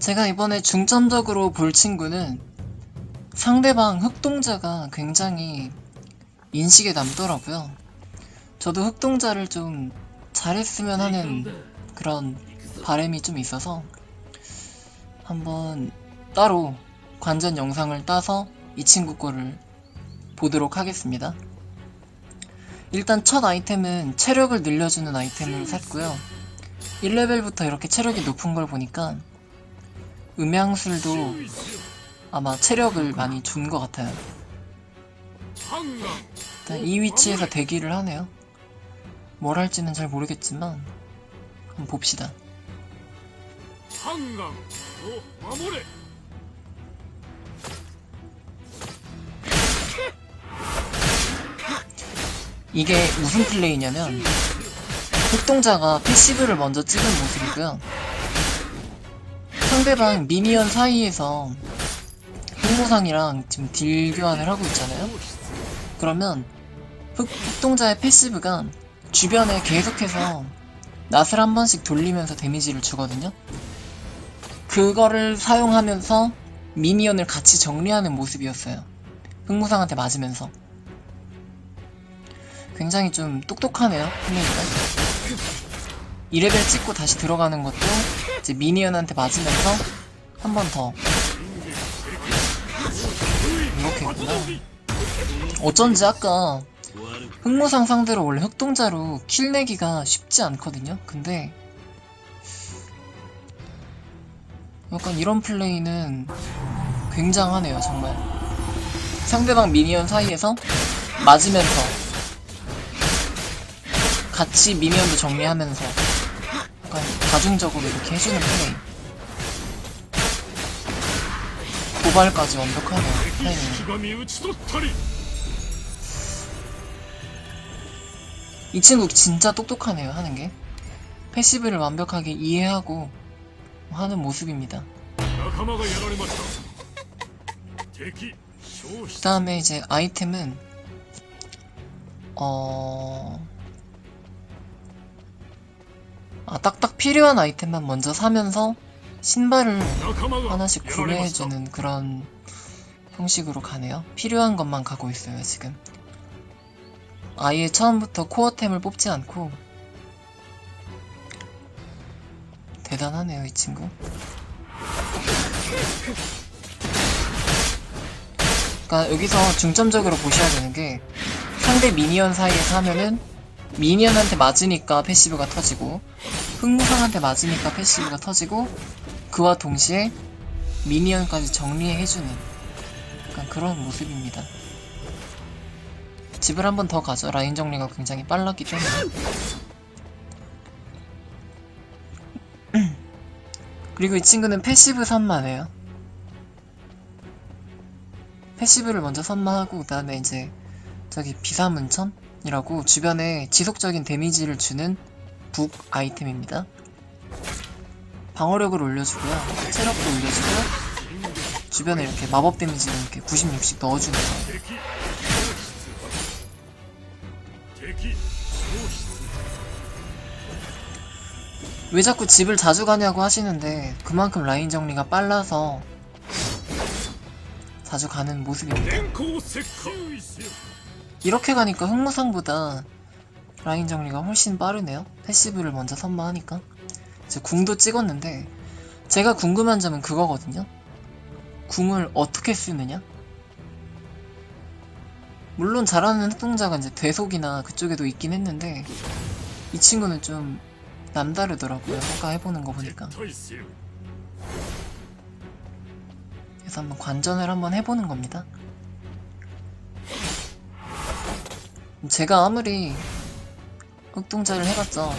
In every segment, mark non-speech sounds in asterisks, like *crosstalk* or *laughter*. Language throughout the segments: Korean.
제가 이번에 중점적으로 볼 친구는 상대방 흑동자가 굉장히 인식에 남더라고요. 저도 흑동자를 좀 잘했으면 하는 그런 바람이 좀 있어서 한번 따로 관전 영상을 따서 이 친구 거를 보도록 하겠습니다. 일단 첫 아이템은 체력을 늘려주는 아이템을 샀고요. 1레벨부터 이렇게 체력이 높은 걸 보니까 음향술도 아마 체력을 많이 준 것 같아요. 일단 이 위치에서 대기를 하네요. 뭘 할지는 잘 모르겠지만 한번 봅시다. 이게 무슨 플레이냐면 폭동자가 패시브를 먼저 찍은 모습이고요. 상대방 미니언 사이에서 흑무상이랑 지금 딜 교환을 하고 있잖아요. 그러면 흑, 흑동자의 패시브가 주변에 계속해서 낫을 한 번씩 돌리면서 데미지를 주거든요. 그거를 사용하면서 미니언을 같이 정리하는 모습이었어요. 흑무상한테 맞으면서. 굉장히 좀 똑똑하네요, 플레이가. 2레벨 찍고 다시 들어가는 것도 이제 미니언한테 맞으면서 한 번 더. 이렇게 했구나. 어쩐지 아까 흑무상 상대로 원래 흑동자로 킬 내기가 쉽지 않거든요. 근데 약간 이런 플레이는 굉장하네요, 정말. 상대방 미니언 사이에서 맞으면서 같이 미니언도 정리하면서 약간 다중적으로 이렇게 해주는 플레이 고발까지 완벽하네 플레이는 네. 이 친구 진짜 똑똑하네요 하는게. 패시브를 완벽하게 이해하고 하는 모습입니다. 그 다음에 이제 아이템은 어... 아, 딱딱 필요한 아이템만 먼저 사면서 신발을 하나씩 구매해주는 그런 형식으로 가네요. 필요한 것만 가고 있어요, 지금. 아예 처음부터 코어템을 뽑지 않고 대단하네요, 이 친구. 그러니까 여기서 중점적으로 보셔야 되는 게 상대 미니언 사이에서 하면은 미니언한테 맞으니까 패시브가 터지고 흑무상한테 맞으니까 패시브가 터지고 그와 동시에 미니언까지 정리해주는 약간 그런 모습입니다. 집을 한 번 더 가죠. 라인 정리가 굉장히 빨랐기 때문에. *clears throat* 그리고 이 친구는 패시브 선마네요. 패시브를 먼저 선마하고 그 다음에 이제 저기 비사문천 이라고 주변에 지속적인 데미지를 주는 북 아이템입니다. 방어력을 올려주고요. 체력도 올려주고요. 주변에 이렇게 마법 데미지를 이렇게 96씩 넣어주는 거예요. 왜 자꾸 집을 자주 가냐고 하시는데 그만큼 라인 정리가 빨라서 자주 가는 모습입니다. 이렇게 가니까 흑무상보다 라인 정리가 훨씬 빠르네요. 패시브를 먼저 선마하니까. 이제 궁도 찍었는데 제가 궁금한 점은 그거거든요. 궁을 어떻게 쓰느냐? 물론 잘하는 흑동자가 이제 대속이나 그쪽에도 있긴 했는데 이 친구는 좀 남다르더라고요. 아까 해보는 거 보니까. 그래서 한번 관전을 한번 해보는 겁니다. 제가 아무리 흑동자를 해봤자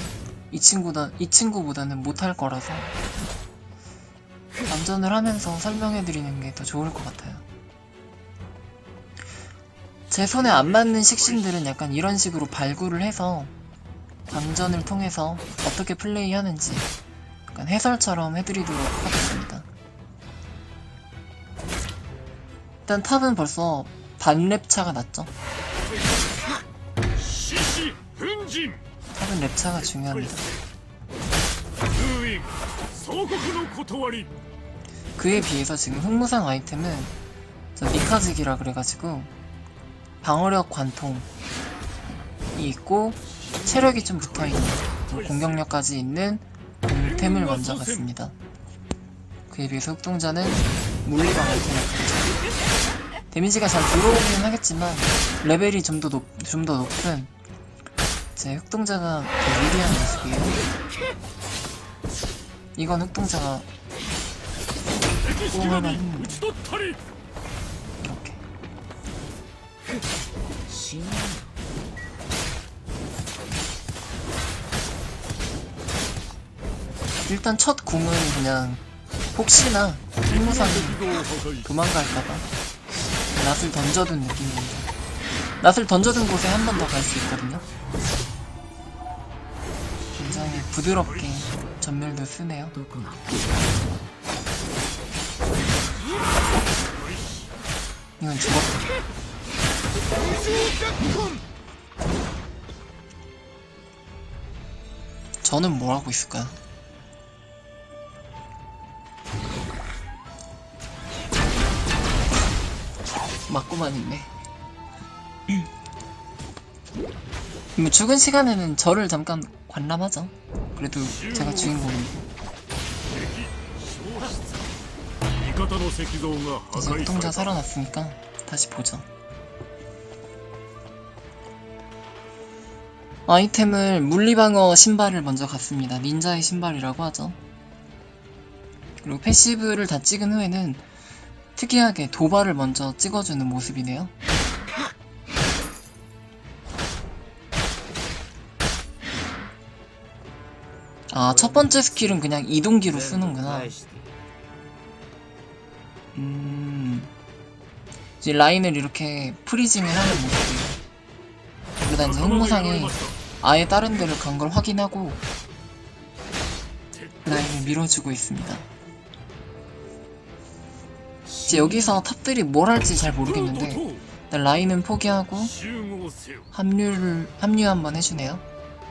이 친구다 이 친구보다는 못할 거라서 관전을 하면서 설명해드리는 게 더 좋을 것 같아요. 제 손에 안 맞는 식신들은 약간 이런 식으로 발굴을 해서 관전을 통해서 어떻게 플레이하는지 약간 해설처럼 해드리도록 하겠습니다. 일단 탑은 벌써 반랩 차가 났죠. 다른 랩차가 중요합니다. 그에 비해서 지금 흑무상 아이템은 저 미카직이라 그래가지고 방어력 관통이 있고 체력이 좀 붙어있는 공격력까지 있는 그 공템을 먼저 갔습니다. 그에 비해서 흑동자는 물리방 아이템을 갔죠. 데미지가 잘 들어오긴 하겠지만 레벨이 좀 더 높은 제 흑동자가 더 유리한 모습이에요. 이건 흑동자가 꼬마만 이렇게. 일단 첫 궁은 그냥 혹시나 흑무상이 도망갈까봐 낫을 던져둔 느낌입니다. 낫을 던져둔 곳에 한 번 더 갈 수 있거든요. 부드럽게 전멸도 쓰네요. 이건 죽었다. 저는 뭘 하고 있을까요? *laughs* 맞고만 있네. 뭐 죽은 시간에는 저를 잠깐 관람하죠. 그래도 제가 주인공이고. 이제 협동자 살아났으니까 다시 보죠. 아이템을 물리방어 신발을 먼저 갔습니다. 닌자의 신발이라고 하죠. 그리고 패시브를 다 찍은 후에는 특이하게 도발을 먼저 찍어주는 모습이네요. 아, 첫 번째 스킬은 그냥 이동기로 네, 쓰는구나. 네, 네. 음. 이제 라인을 이렇게 프리징을 하는 모습이에요. 여기다 이제 흑무상이 아예 다른 데를 간 걸 확인하고 라인을 밀어주고 있습니다. 이제 여기서 탑들이 뭘 할지 잘 모르겠는데 라인은 포기하고 합류를 합류 한번 해주네요.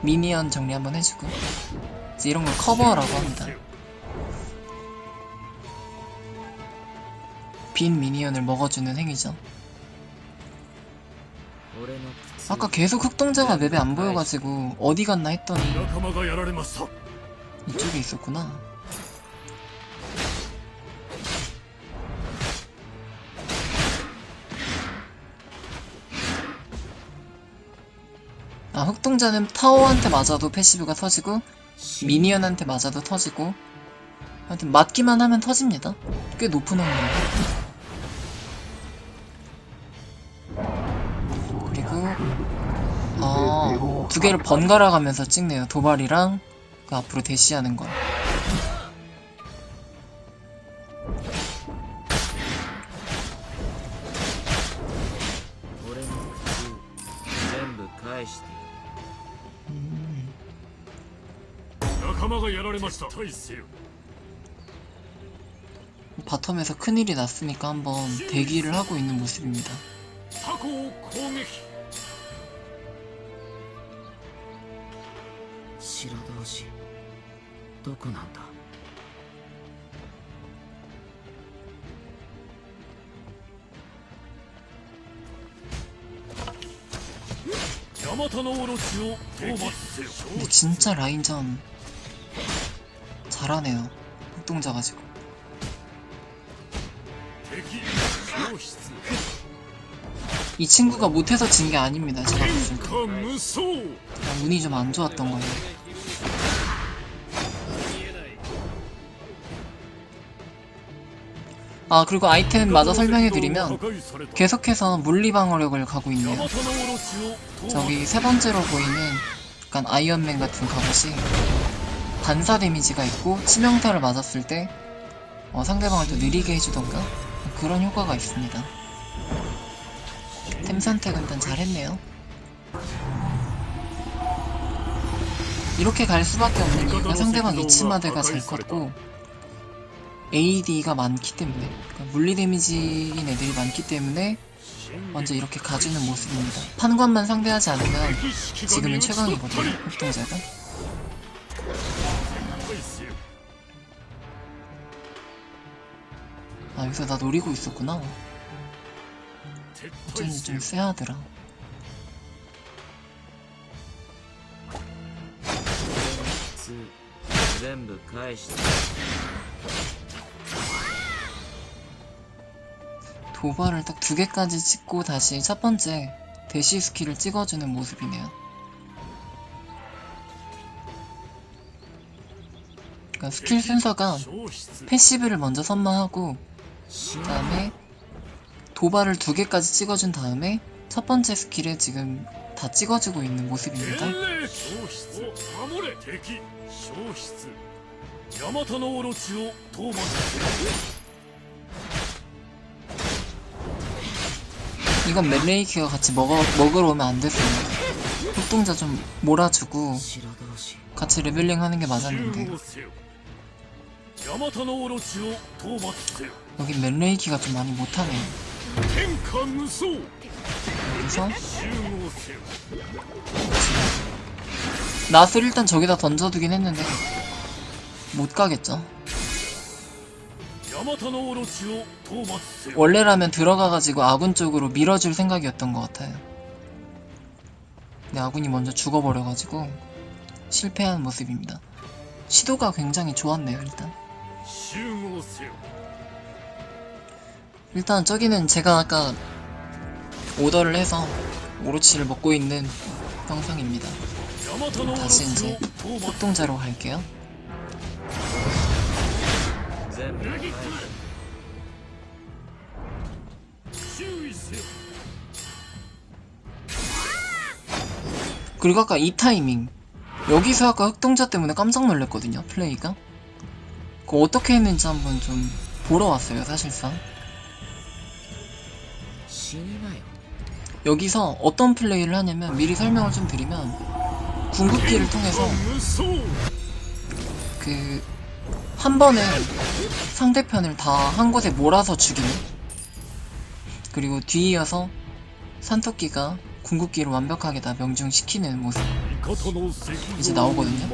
미니언 정리 한번 해주고 엣지 이런 걸 커버하라고 합니다. 빈 미니언을 먹어주는 행위죠. 아까 계속 흑동자가 맵에 안 보여가지고 어디 갔나 했더니 이쪽에 있었구나. 아, 흑동자는 타워한테 맞아도 패시브가 터지고 미니언한테 맞아도 터지고, 하여튼 맞기만 하면 터집니다. 꽤 높은 확률인데. 그리고, 아, 두 개를 번갈아 가면서 찍네요. 도발이랑 그 앞으로 대시하는 거. 間がやられました対せよ 바텀에서 큰일이 났으니까 한번 대기를 하고 있는 모습입니다. タコを攻撃白同士どこなんだヤマタノオロチを討伐せよ 근데 진짜 라인전 잘하네요. 협동자 가지고. 이 친구가 못해서 진 게 아닙니다. 제가 봤을 그냥 아, 운이 좀 안 좋았던 거예요. 아 그리고 아이템 마저 설명해드리면 계속해서 물리방어력을 가고 있네요 저기 세 번째로 보이는 약간 아이언맨 같은 갑옷이 반사 데미지가 있고 치명타를 맞았을 때 어, 상대방을 또 느리게 해주던가 그런 효과가 있습니다. 템 선택은 일단 잘했네요. 이렇게 갈 수밖에 없는 이유가 상대방 이치마대가 잘 컸고 AD가 많기 때문에 그러니까 물리 데미지인 애들이 많기 때문에 먼저 이렇게 가주는 모습입니다. 판관만 상대하지 않으면 지금은 최강이거든요, 흑동자가. 아 여기서 나 노리고 있었구나. 어쩐지 좀 쎄하더라. 도발을 딱 두 개까지 찍고 다시 첫 번째 대시 스킬을 찍어주는 모습이네요. 그러니까 스킬 순서가 패시브를 먼저 선마하고 그 다음에 도발을 두 개까지 찍어준 다음에 첫 번째 스킬을 지금 다 찍어주고 있는 모습입니다. 이건 멜레이키와 같이 먹어, 먹으러 오면 안 됐습니다. 협동자 좀 몰아주고 같이 레벨링 하는 게 맞았는데. 여기 멜레이키가 좀 많이 못하네 여기서 낫을 일단 저기다 던져두긴 했는데 못 가겠죠. 원래라면 들어가가지고 아군 쪽으로 밀어줄 생각이었던 것 같아요. 근데 아군이 먼저 죽어버려가지고 실패한 모습입니다. 시도가 굉장히 좋았네요, 일단. 일단 저기는 제가 아까 오더를 해서 오로치를 먹고 있는 형상입니다. 다시 이제 협동자로 갈게요. 그리고 아까 이 타이밍 여기서 아까 흑동자 때문에 깜짝 놀랐거든요 플레이가 그 어떻게 했는지 한번 좀 보러 왔어요 사실상. 여기서 어떤 플레이를 하냐면 미리 설명을 좀 드리면 궁극기를 통해서 그 한 번에 상대편을 다 한 곳에 몰아서 죽이는 그리고 뒤이어서 산토끼가 궁극기를 완벽하게 다 명중시키는 모습. 이제 나오거든요.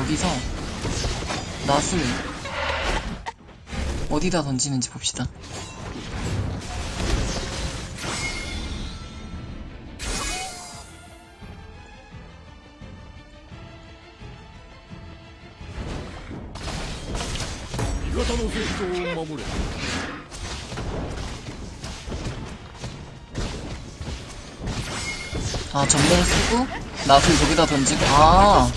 여기서 낫을 어디다 던지는지 봅시다. 아, 전멸 쓰고, 낫을 저기다 던지고, 아!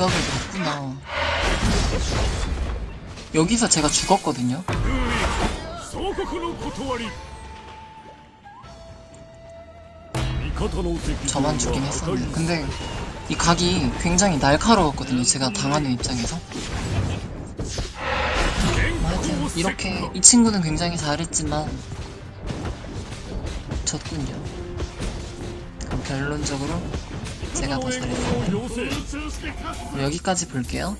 각을 봤구나. 여기서 제가 죽었거든요. 저만 죽긴 했었는데. 근데 이 각이 굉장히 날카로웠거든요 제가 당하는 입장에서. 맞아. 이렇게 이 친구는 굉장히 잘했지만 졌군요. 그럼 결론적으로 제가 더 잘했어요. 여기까지 볼게요.